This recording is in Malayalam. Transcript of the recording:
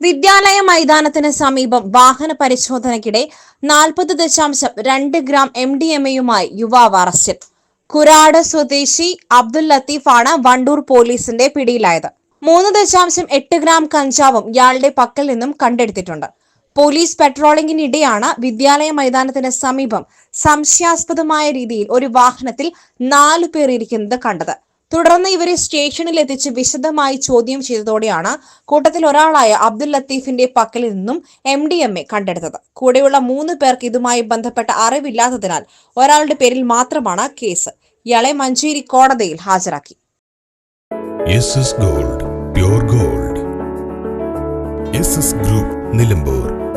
വിദ്യാലയ മൈതാനത്തിന് സമീപം വാഹന പരിശോധനയ്ക്കിടെ നാൽപ്പത് ദശാംശം രണ്ട് ഗ്രാം എം ഡി എം എയുമായി യുവാവ് അറസ്റ്റിൽ. കുരാട് സ്വദേശി അബ്ദുൽ ലത്തീഫാണ് വണ്ടൂർ പോലീസിന്റെ പിടിയിലായത്. മൂന്ന് ദശാംശം എട്ട് ഗ്രാം കഞ്ചാവും ഇയാളുടെ പക്കൽ നിന്നും കണ്ടെടുത്തിട്ടുണ്ട്. പോലീസ് പെട്രോളിംഗിനിടെയാണ് വിദ്യാലയ മൈതാനത്തിന് സമീപം സംശയാസ്പദമായ രീതിയിൽ ഒരു വാഹനത്തിൽ നാലു പേർ ഇരിക്കുന്നത് കണ്ടത്. തുടർന്ന് ഇവരെ സ്റ്റേഷനിൽ എത്തിച്ച് വിശദമായി ചോദ്യം ചെയ്തതോടെയാണ് കൂട്ടത്തിൽ ഒരാളായ അബ്ദുൽ ലത്തീഫിന്റെ പക്കലിൽ നിന്നും എം ഡി എം എ കണ്ടെടുത്തത്. കൂടെയുള്ള മൂന്ന് പേർക്ക് ഇതുമായി ബന്ധപ്പെട്ട അറിവില്ലാത്തതിനാൽ ഒരാളുടെ പേരിൽ മാത്രമാണ് കേസ്. ഇയാളെ മഞ്ചേരി കോടതിയിൽ ഹാജരാക്കി. Gold gold. ഗ്രൂപ്പ് നിലമ്പൂർ.